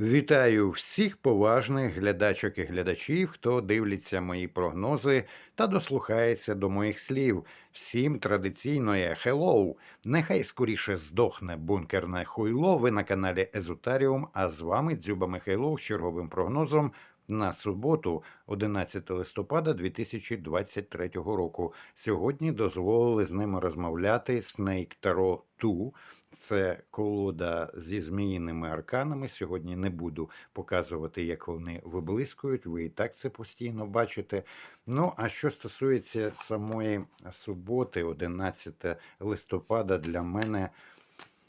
Вітаю всіх поважних глядачок і глядачів, хто дивиться мої прогнози та дослухається до моїх слів. Всім традиційно є «Hello!». Нехай скоріше здохне бункерне хуйло. Ви на каналі Езотаріум, а з вами Дзюба Михайлов з черговим прогнозом на суботу, 11 листопада 2023 року. Сьогодні дозволили з ними розмовляти Snake Tarot 2. Це колода зі зміїними арканами. Сьогодні не буду показувати, як вони виблискують. Ви і так це постійно бачите. Ну, а що стосується самої суботи, 11 листопада, для мене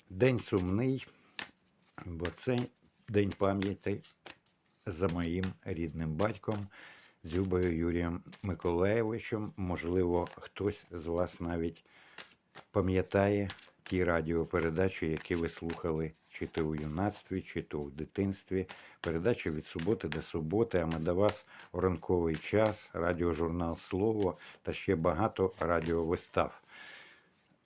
день сумний, бо це день пам'яті за моїм рідним батьком Дзюбою Юрієм Миколаєвичем. Можливо, хтось з вас навіть пам'ятає ті радіопередачі, які ви слухали чи то у юнацтві, чи то в дитинстві. Передачі від суботи до суботи, а ми до вас у ранковий час, радіожурнал Слово та ще багато радіовистав.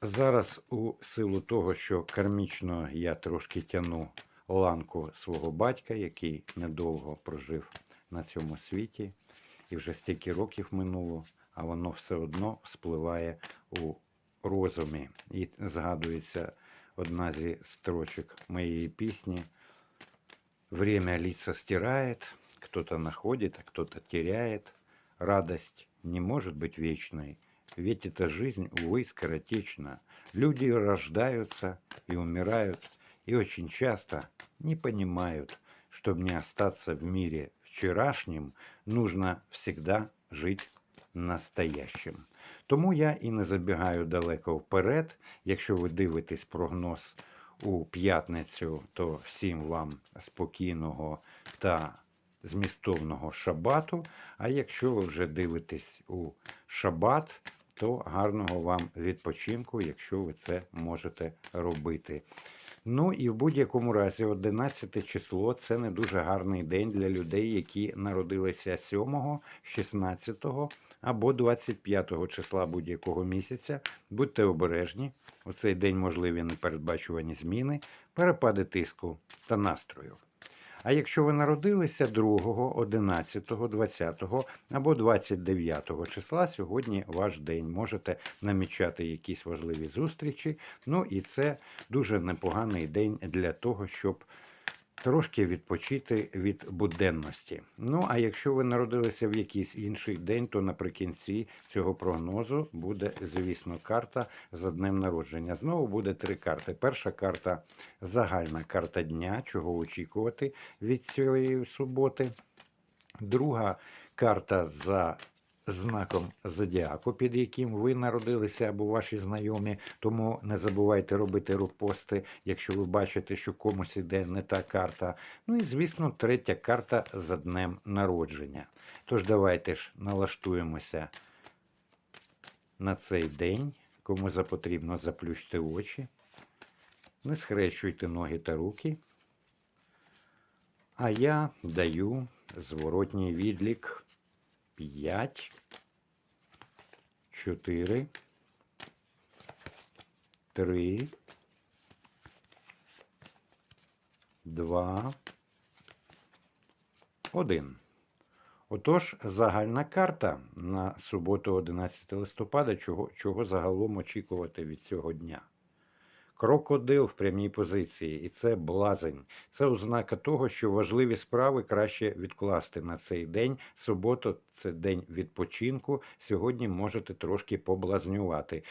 Зараз, у силу того, що кармічно я трошки тяну ланку свого батька, який недовго прожив на цьому світі, і вже стільки років минуло, а воно все одно вспливає у розумі. І згадується одна зі строчок моєї пісні. Время лица стирает, кто-то находит, а кто-то теряет. Радость не может быть вечной, ведь эта жизнь, увы, скоротечна. Люди рождаются и умирают, и очень часто не понимают, чтобы не остаться в мире вчерашнем, нужно всегда жить настоящим. Тому я і не забігаю далеко вперед. Якщо ви дивитесь прогноз у п'ятницю, то всім вам спокійного та змістовного шабату. А якщо ви вже дивитесь у шабат, то гарного вам відпочинку, якщо ви це можете робити. Ну і в будь-якому разі, 11 число це не дуже гарний день для людей, які народилися 7, 16 або 25 числа будь-якого місяця. Будьте обережні. У цей день можливі непередбачувані зміни, перепади тиску та настрою. А якщо ви народилися 2, 11, 20 або 29 числа, сьогодні ваш день. Можете намічати якісь важливі зустрічі. Ну і це дуже непоганий день для того, щоб трошки відпочити від буденності. Ну, а якщо ви народилися в якийсь інший день, то наприкінці цього прогнозу буде, звісно, карта за днем народження. Знову буде три карти. Перша карта загальна карта дня, чого очікувати від цієї суботи. Друга карта за знаком зодіаку, під яким ви народилися або ваші знайомі. Тому не забувайте робити репости, якщо ви бачите, що комусь іде не та карта. Ну і, звісно, третя карта за днем народження. Тож давайте ж налаштуємося на цей день. Кому запотрібно, заплющте очі, не схрещуйте ноги та руки. А я даю зворотній відлік 5, 4, 3, 2, 1. Отож, загальна карта на суботу 11 листопада, чого, чого загалом очікувати від цього дня. Крокодил в прямій позиції, і це блазень. Це ознака того, що важливі справи краще відкласти на цей день. Субота це день відпочинку. Сьогодні можете трошки поблазнювати.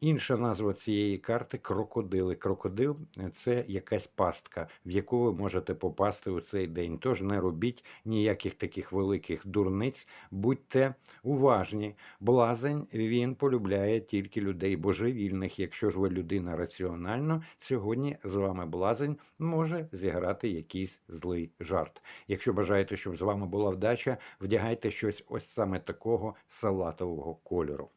Інша назва цієї карти крокодили. Крокодил це якась пастка, в яку ви можете попасти у цей день. Тож не робіть ніяких таких великих дурниць, будьте уважні. Блазень він полюбляє тільки людей божевільних. Якщо ж ви людина раціональна, сьогодні з вами блазень може зіграти якийсь злий жарт. Якщо бажаєте, щоб з вами була вдача, вдягайте щось ось саме такого салатового кольору.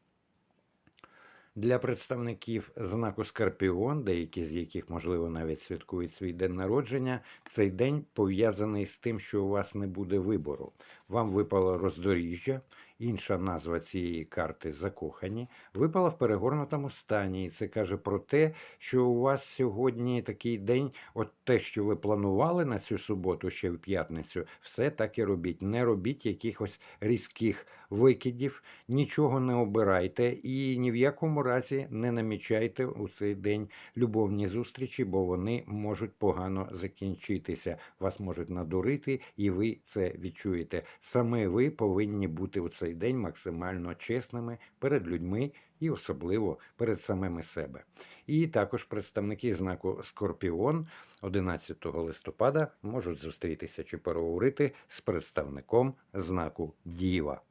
Для представників знаку Скорпіон, деякі з яких, можливо, навіть святкують свій день народження, цей день пов'язаний з тим, що у вас не буде вибору. Вам випало роздоріжжя, інша назва цієї карти закохані, випала в перегорнутому стані. І це каже про те, що у вас сьогодні такий день, от те, що ви планували на цю суботу, ще в п'ятницю, все так і робіть. Не робіть якихось різких викидів, нічого не обирайте і ні в якому разі не намічайте у цей день любовні зустрічі, бо вони можуть погано закінчитися. Вас можуть надурити, і ви це відчуєте. Саме ви повинні бути у цей день максимально чесними перед людьми і особливо перед самими себе. І також представники знаку Скорпіон 11 листопада можуть зустрітися чи переговорити з представником знаку Діва.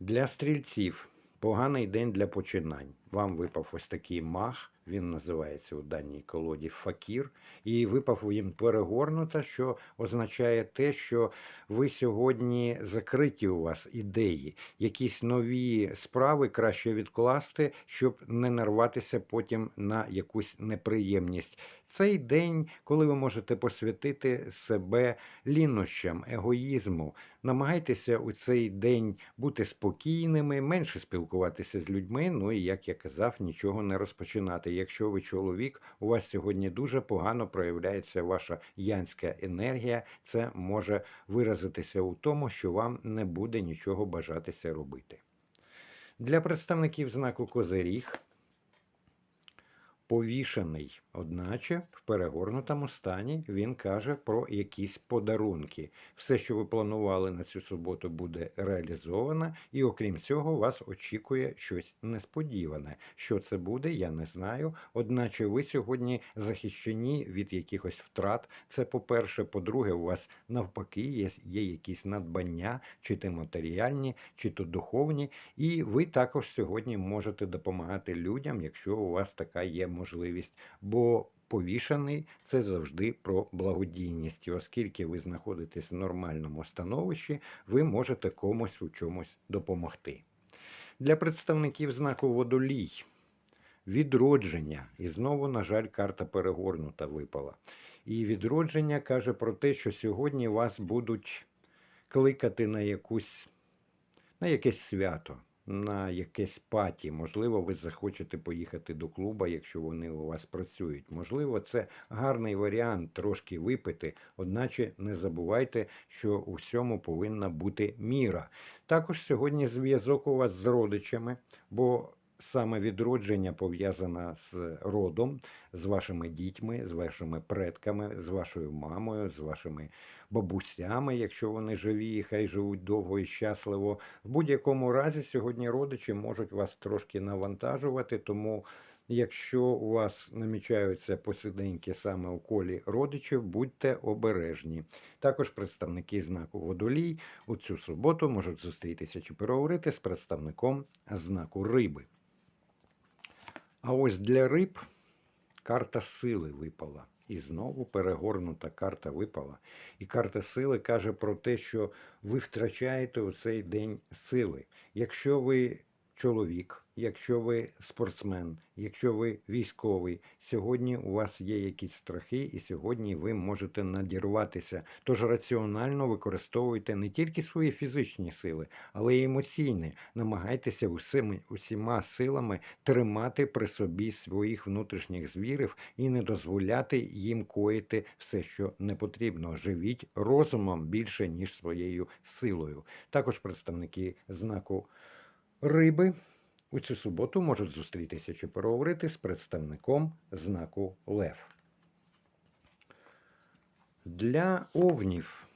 Для стрільців поганий день для починань. Вам випав ось такий мах, він називається у даній колоді Факір, і випав він перегорнута, що означає те, що ви сьогодні закриті у вас ідеї, якісь нові справи краще відкласти, щоб не нарватися потім на якусь неприємність. Цей день, коли ви можете посвятити себе лінощам, егоїзму, намагайтеся у цей день бути спокійними, менше спілкуватися з людьми. Ну і як я казав, нічого не розпочинати. Якщо ви чоловік, у вас сьогодні дуже погано проявляється ваша янська енергія. Це може виразитися у тому, що вам не буде нічого бажатися робити. Для представників знаку Козиріг повішений, одначе в перегорнутому стані він каже про якісь подарунки. Все, що ви планували на цю суботу, буде реалізовано, і окрім цього, вас очікує щось несподіване. Що це буде, я не знаю. Одначе ви сьогодні захищені від якихось втрат. Це по-перше, по-друге, у вас навпаки є, є якісь надбання, чи то матеріальні, чи то духовні, і ви також сьогодні можете допомагати людям, якщо у вас така є можливість. Бо повішаний це завжди про благодійність. Оскільки ви знаходитесь в нормальному становищі, ви можете комусь у чомусь допомогти. Для представників знаку водолій. Відродження. І знову, на жаль, карта перегорнута випала. І відродження каже про те, що сьогодні вас будуть кликати на якусь на якесь свято, на якесь паті. Можливо, ви захочете поїхати до клуба, якщо вони у вас працюють. Можливо, це гарний варіант трошки випити, одначе не забувайте, що у всьому повинна бути міра. Також сьогодні зв'язок у вас з родичами, бо саме відродження пов'язане з родом, з вашими дітьми, з вашими предками, з вашою мамою, з вашими бабусями, якщо вони живі, хай живуть довго і щасливо. В будь-якому разі сьогодні родичі можуть вас трошки навантажувати, тому. Якщо у вас намічаються посиденьки саме у колі родичів, будьте обережні. Також представники знаку водолій у цю суботу можуть зустрітися чи переговорити з представником знаку риби. А ось для риб карта сили випала. І знову перегорнута карта випала. І карта сили каже про те, що ви втрачаєте у цей день сили. Якщо ви чоловік, якщо ви спортсмен, якщо ви військовий, сьогодні у вас є якісь страхи, і сьогодні ви можете надірватися. Тож раціонально використовуйте не тільки свої фізичні сили, але й емоційні. Намагайтеся усіми, усіма силами тримати при собі своїх внутрішніх звірів і не дозволяти їм коїти все, що не потрібно. Живіть розумом більше, ніж своєю силою. Також представники знаку риби у цю суботу можуть зустрітися чи переговорити з представником знаку Лев. Для овнів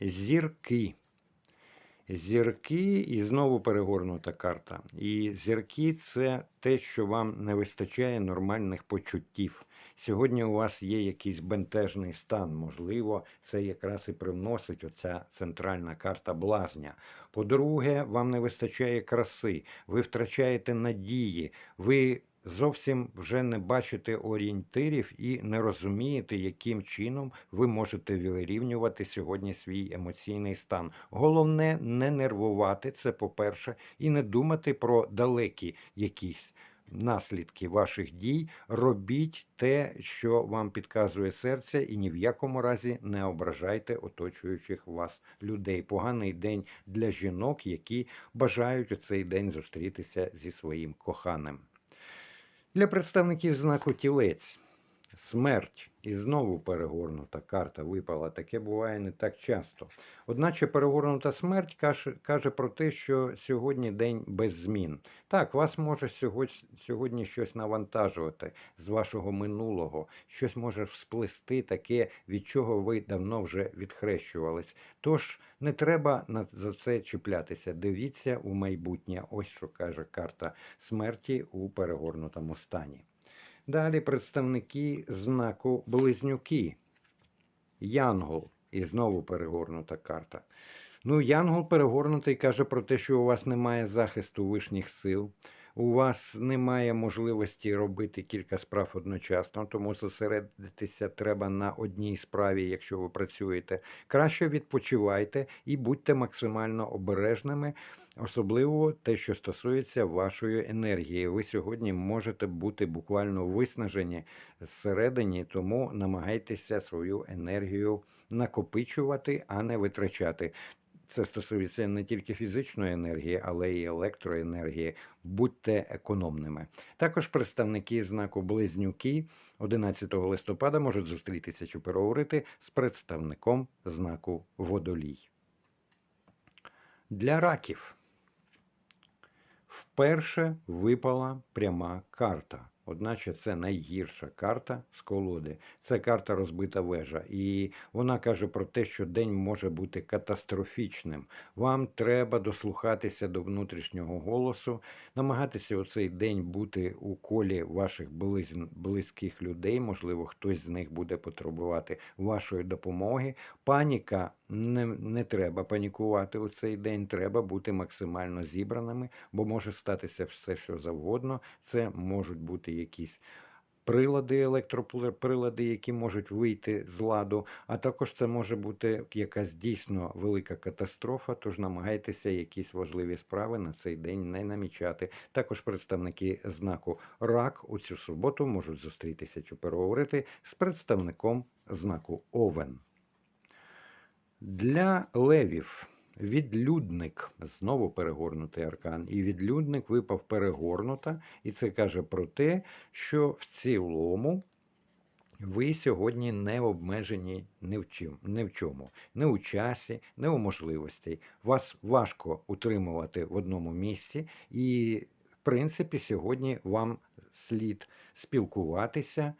зірки. Зірки і знову перегорнута карта. І зірки це те, що вам не вистачає нормальних почуттів. Сьогодні у вас є якийсь бентежний стан, можливо, це якраз і привносить оця центральна карта блазня. По-друге, вам не вистачає краси, ви втрачаєте надії, ви зовсім вже не бачите орієнтирів і не розумієте, яким чином ви можете вирівнювати сьогодні свій емоційний стан. Головне не нервувати це, по-перше, і не думати про далекі якісь наслідки ваших дій, робіть те, що вам підказує серце, і ні в якому разі не ображайте оточуючих вас людей. Поганий день для жінок, які бажають у цей день зустрітися зі своїм коханим. Для представників знаку тілець. Смерть і знову перегорнута карта випала. Таке буває не так часто. Одначе перегорнута смерть каже, про те, що сьогодні день без змін. Так, вас може сьогодні щось навантажувати з вашого минулого, щось може всплести таке, від чого ви давно вже відхрещувались. Тож не треба за це чіплятися. Дивіться у майбутнє. Ось що каже карта смерті у перегорнутому стані. Далі представники знаку Близнюки. Янгол. І знову перегорнута карта. Ну, Янгол перегорнутий каже про те, що у вас немає захисту вишніх сил, у вас немає можливості робити кілька справ одночасно, тому зосередитися треба на одній справі, якщо ви працюєте. Краще відпочивайте і будьте максимально обережними, особливо те, що стосується вашої енергії. Ви сьогодні можете бути буквально виснажені зсередині, тому намагайтеся свою енергію накопичувати, а не витрачати. Це стосується не тільки фізичної енергії, але й електроенергії. Будьте економними. Також представники знаку Близнюки 11 листопада можуть зустрітися чи переговорити з представником знаку Водолій. Для раків вперше випала пряма карта. Одначе це найгірша карта з колоди. Це карта розбита вежа. І вона каже про те, що день може бути катастрофічним. Вам треба дослухатися до внутрішнього голосу, намагатися у цей день бути у колі ваших близ... близьких людей. Можливо, хтось з них буде потребувати вашої допомоги. Паніка не, не треба панікувати у цей день. Треба бути максимально зібраними, бо може статися все, що завгодно. Це можуть бути якісь прилади, електроприлади, які можуть вийти з ладу, а також це може бути якась дійсно велика катастрофа. Тож намагайтеся якісь важливі справи на цей день не намічати. Також представники знаку РАК у цю суботу можуть зустрітися чи переговорити з представником знаку Овен. Для левів відлюдник знову перегорнутий аркан, і відлюдник випав перегорнута, і це каже про те, що в цілому. Ви сьогодні не обмежені ні в чим, ні в чому, не у часі, не у можливості. Вас важко утримувати в одному місці, і, в принципі, сьогодні вам слід спілкуватися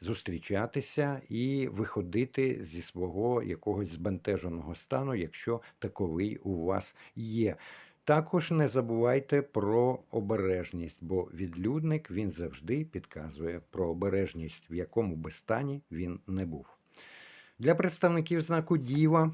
зустрічатися і виходити зі свого якогось збентеженого стану, якщо таковий у вас є. Також не забувайте про обережність, бо відлюдник він завжди підказує про обережність, в якому би стані він не був. Для представників знаку Діва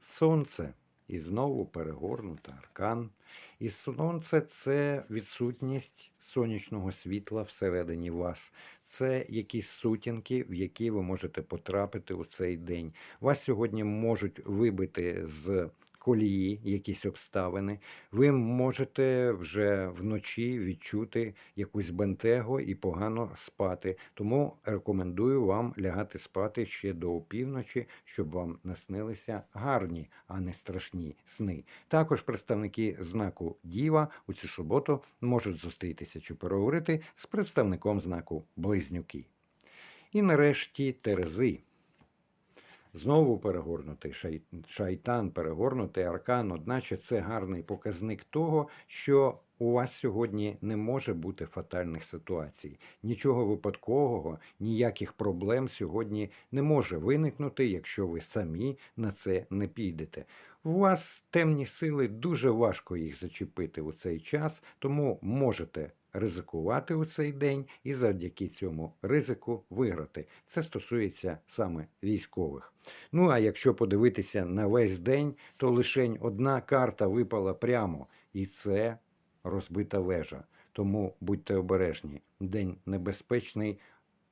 сонце. І знову перегорнута аркан. І сонце це відсутність сонячного світла всередині вас. Це якісь сутінки, в які ви можете потрапити у цей день. Вас сьогодні можуть вибити з колії, якісь обставини. Ви можете вже вночі відчути якусь бентегу і погано спати. Тому рекомендую вам лягати спати ще до опівночі, щоб вам наснилися гарні, а не страшні сни. Також представники знаку Діва у цю суботу можуть зустрітися чи переговорити з представником знаку Близнюки. І нарешті Терези. Знову перегорнутий шай... шайтан, перегорнутий аркан, одначе це гарний показник того, що у вас сьогодні не може бути фатальних ситуацій. Нічого випадкового, ніяких проблем сьогодні не може виникнути, якщо ви самі на це не підете. У вас темні сили, дуже важко їх зачепити у цей час, тому можете ризикувати у цей день і завдяки цьому ризику виграти. Це стосується саме військових. Ну а якщо подивитися на весь день, то лише одна карта випала прямо, і це розбита вежа. Тому будьте обережні. День небезпечний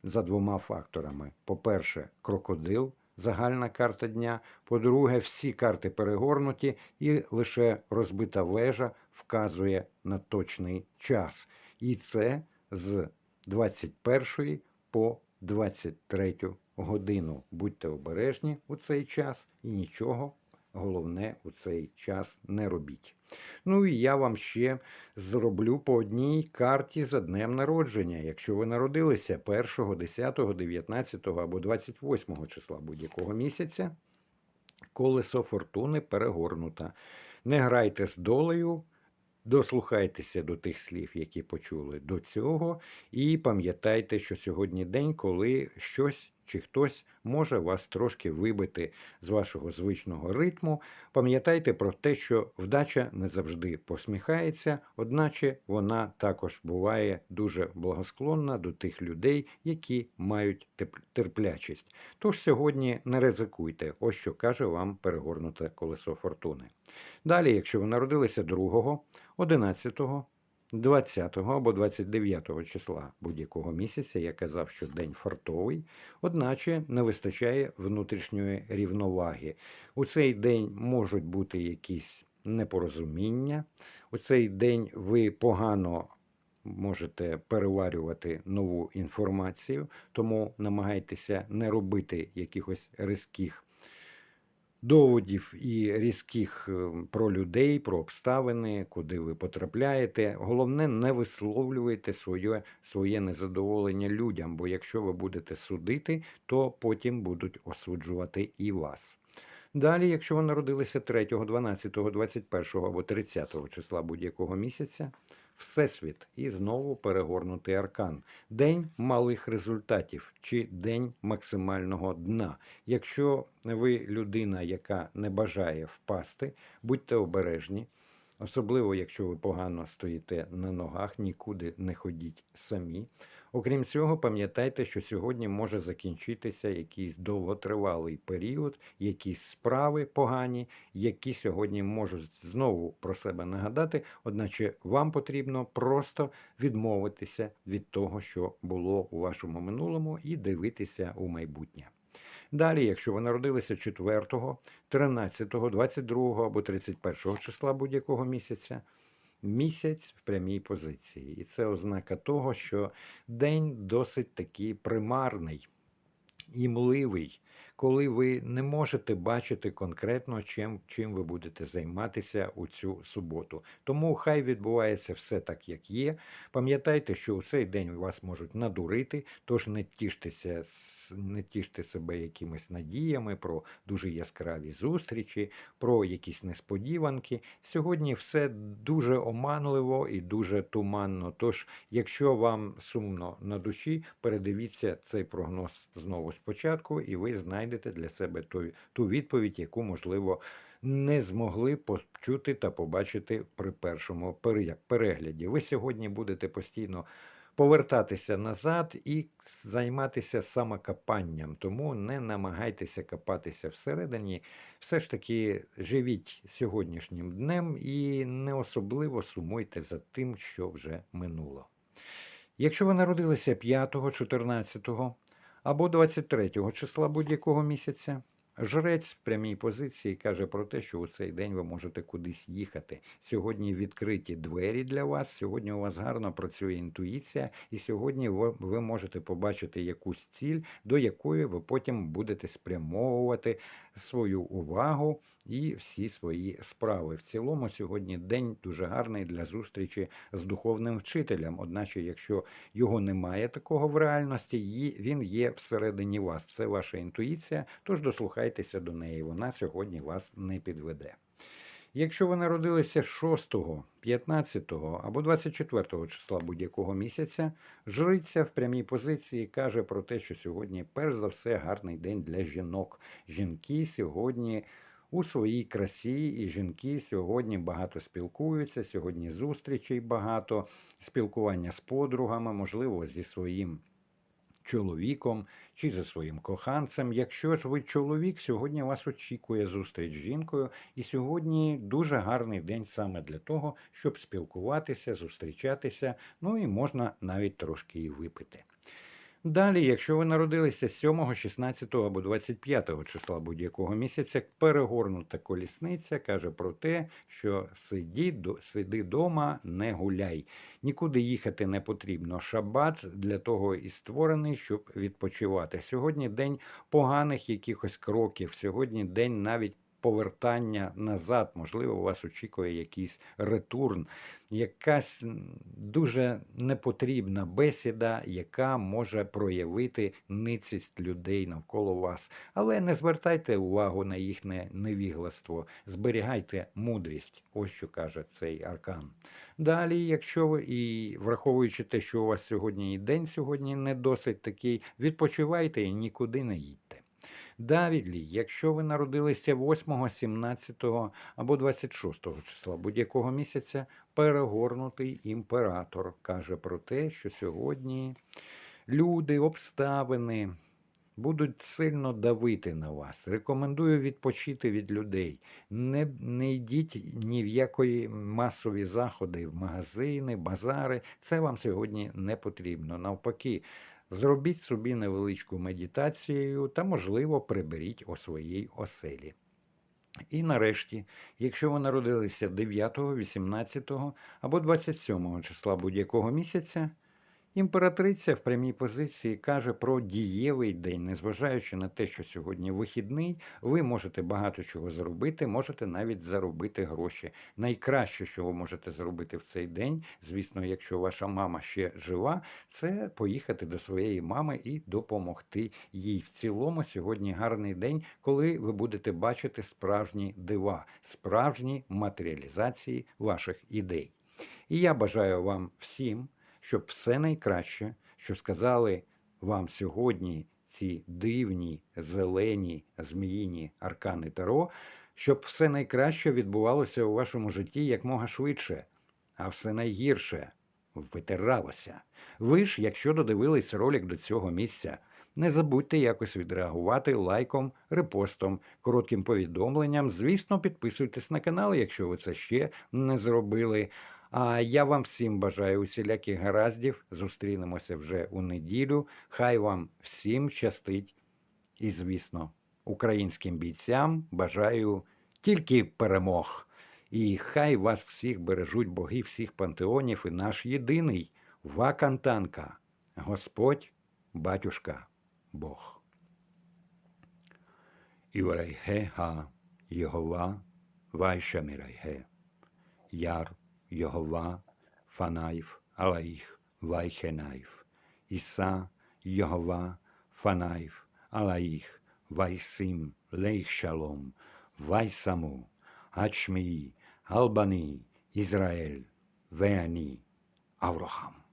за двома факторами: по-перше, крокодил. Загальна карта дня. По-друге, всі карти перегорнуті, і лише розбита вежа вказує на точний час. І це з 21 по 23 годину. Будьте обережні у цей час і нічого головне у цей час не робіть. Ну і я вам ще зроблю по одній карті за днем народження. Якщо ви народилися 1, 10, 19 або 28 числа будь-якого місяця, колесо фортуни перегорнуто. Не грайте з долею, дослухайтеся до тих слів, які почули до цього, і пам'ятайте, що сьогодні день, коли щось чи хтось може вас трошки вибити з вашого звичного ритму. Пам'ятайте про те, що вдача не завжди посміхається, одначе вона також буває дуже благосклонна до тих людей, які мають терплячість. Тож сьогодні не ризикуйте, ось що каже вам перегорнуте колесо фортуни. Далі, якщо ви народилися 2, 11, 20 або 29 числа будь-якого місяця, я казав, що день фартовий, одначе не вистачає внутрішньої рівноваги. У цей день можуть бути якісь непорозуміння. У цей день ви погано можете переварювати нову інформацію, тому намагайтеся не робити якихось різких доводів і різких е, про людей, про обставини, куди ви потрапляєте. Головне, не висловлюйте своє, своє незадоволення людям, бо якщо ви будете судити, то потім будуть осуджувати і вас. Далі, якщо ви народилися 3, 12, 21 або 30 числа будь-якого місяця, Всесвіт і знову перегорнутий аркан. День малих результатів чи день максимального дна. Якщо ви людина, яка не бажає впасти, будьте обережні. Особливо, якщо ви погано стоїте на ногах, нікуди не ходіть самі. Окрім цього, пам'ятайте, що сьогодні може закінчитися якийсь довготривалий період, якісь справи погані, які сьогодні можуть знову про себе нагадати, одначе вам потрібно просто відмовитися від того, що було у вашому минулому, і дивитися у майбутнє. Далі, якщо ви народилися 4, 13, 22 або 31 числа будь-якого місяця, місяць в прямій позиції. І це ознака того, що день досить такий примарний і мливий, коли ви не можете бачити конкретно, чим, чим ви будете займатися у цю суботу. Тому хай відбувається все так, як є. Пам'ятайте, що у цей день вас можуть надурити, тож не тіштеся, не тіште себе якимись надіями про дуже яскраві зустрічі, про якісь несподіванки. Сьогодні все дуже оманливо і дуже туманно. Тож, якщо вам сумно на душі, передивіться цей прогноз знову спочатку, і ви знайдете для себе ту, ту відповідь, яку, можливо, не змогли почути та побачити при першому перегляді. Ви сьогодні будете постійно повертатися назад і займатися самокопанням. Тому не намагайтеся копатися всередині. Все ж таки живіть сьогоднішнім днем і не особливо сумуйте за тим, що вже минуло. Якщо ви народилися 5, 14 або 23 числа будь-якого місяця, жрець в прямій позиції каже про те, що у цей день ви можете кудись їхати. Сьогодні відкриті двері для вас, сьогодні у вас гарно працює інтуїція, і сьогодні ви, можете побачити якусь ціль, до якої ви потім будете спрямовувати свою увагу і всі свої справи. В цілому сьогодні день дуже гарний для зустрічі з духовним вчителем. Одначе, якщо його немає такого в реальності, він є всередині вас. Це ваша інтуїція, тож дослухайтеся до неї. Вона сьогодні вас не підведе. Якщо ви народилися 6, 15 або 24 числа будь-якого місяця, жриця в прямій позиції каже про те, що сьогодні, перш за все, гарний день для жінок. Жінки сьогодні у своїй красі, і жінки сьогодні багато спілкуються. Сьогодні зустрічей багато, спілкування з подругами, можливо, зі своїм чоловіком чи зі своїм коханцем. Якщо ж ви чоловік, сьогодні вас очікує зустріч з жінкою, і сьогодні дуже гарний день саме для того, щоб спілкуватися, зустрічатися. Ну і можна навіть трошки і випити. Далі, якщо ви народилися 7, 16 або 25 числа будь-якого місяця, перегорнута колісниця каже про те, що сиді, сиди дома, не гуляй. Нікуди їхати не потрібно. Шабат для того і створений, щоб відпочивати. Сьогодні день поганих якихось кроків, сьогодні день навіть повертання назад. Можливо, вас очікує якийсь ретурн, якась дуже непотрібна бесіда, яка може проявити ницість людей навколо вас. Але не звертайте увагу на їхнє невігластво, зберігайте мудрість. Ось що каже цей аркан. Далі, якщо ви і враховуючи те, що у вас сьогодні і день сьогодні не досить такий, відпочивайте і нікуди не їдьте. Далі, якщо ви народилися 8, 17 або 26 числа будь-якого місяця, перегорнутий імператор каже про те, що сьогодні люди, обставини будуть сильно давити на вас. Рекомендую відпочити від людей. Не, не йдіть ні в якої масові заходи, в магазини, базари. Це вам сьогодні не потрібно. Навпаки, зробіть собі невеличку медитацію та, можливо, приберіть у своїй оселі. І нарешті, якщо ви народилися 9, 18 або 27 числа будь-якого місяця, імператриця в прямій позиції каже про дієвий день, незважаючи на те, що сьогодні вихідний, ви можете багато чого зробити, можете навіть заробити гроші. Найкраще, що ви можете зробити в цей день, звісно, якщо ваша мама ще жива, це поїхати до своєї мами і допомогти їй. В цілому сьогодні гарний день, коли ви будете бачити справжні дива, справжні матеріалізації ваших ідей. І я бажаю вам всім, щоб все найкраще, що сказали вам сьогодні ці дивні, зелені, зміїні аркани Таро, щоб все найкраще відбувалося у вашому житті якмога швидше, а все найгірше витиралося. Ви ж, якщо додивились ролик до цього місця, не забудьте якось відреагувати лайком, репостом, коротким повідомленням. Звісно, підписуйтесь на канал, якщо ви це ще не зробили. А я вам всім бажаю усіляких гараздів. Зустрінемося вже у неділю. Хай вам всім щастить. І, звісно, українським бійцям бажаю тільки перемог. І хай вас всіх бережуть боги всіх пантеонів і наш єдиний Вакантанка, Господь, батюшка, Бог. Іврайге га Єгова, Вайшамірайге, Яр Йогова, Фанайф, Алаїх, Вайхенайф, Іса, Йогова, Фанайф, Алаїх, Вайсим, Лейхшалом, Вайсаму, Ачмії, Албані, Ізраїль, Веані, Аврохам.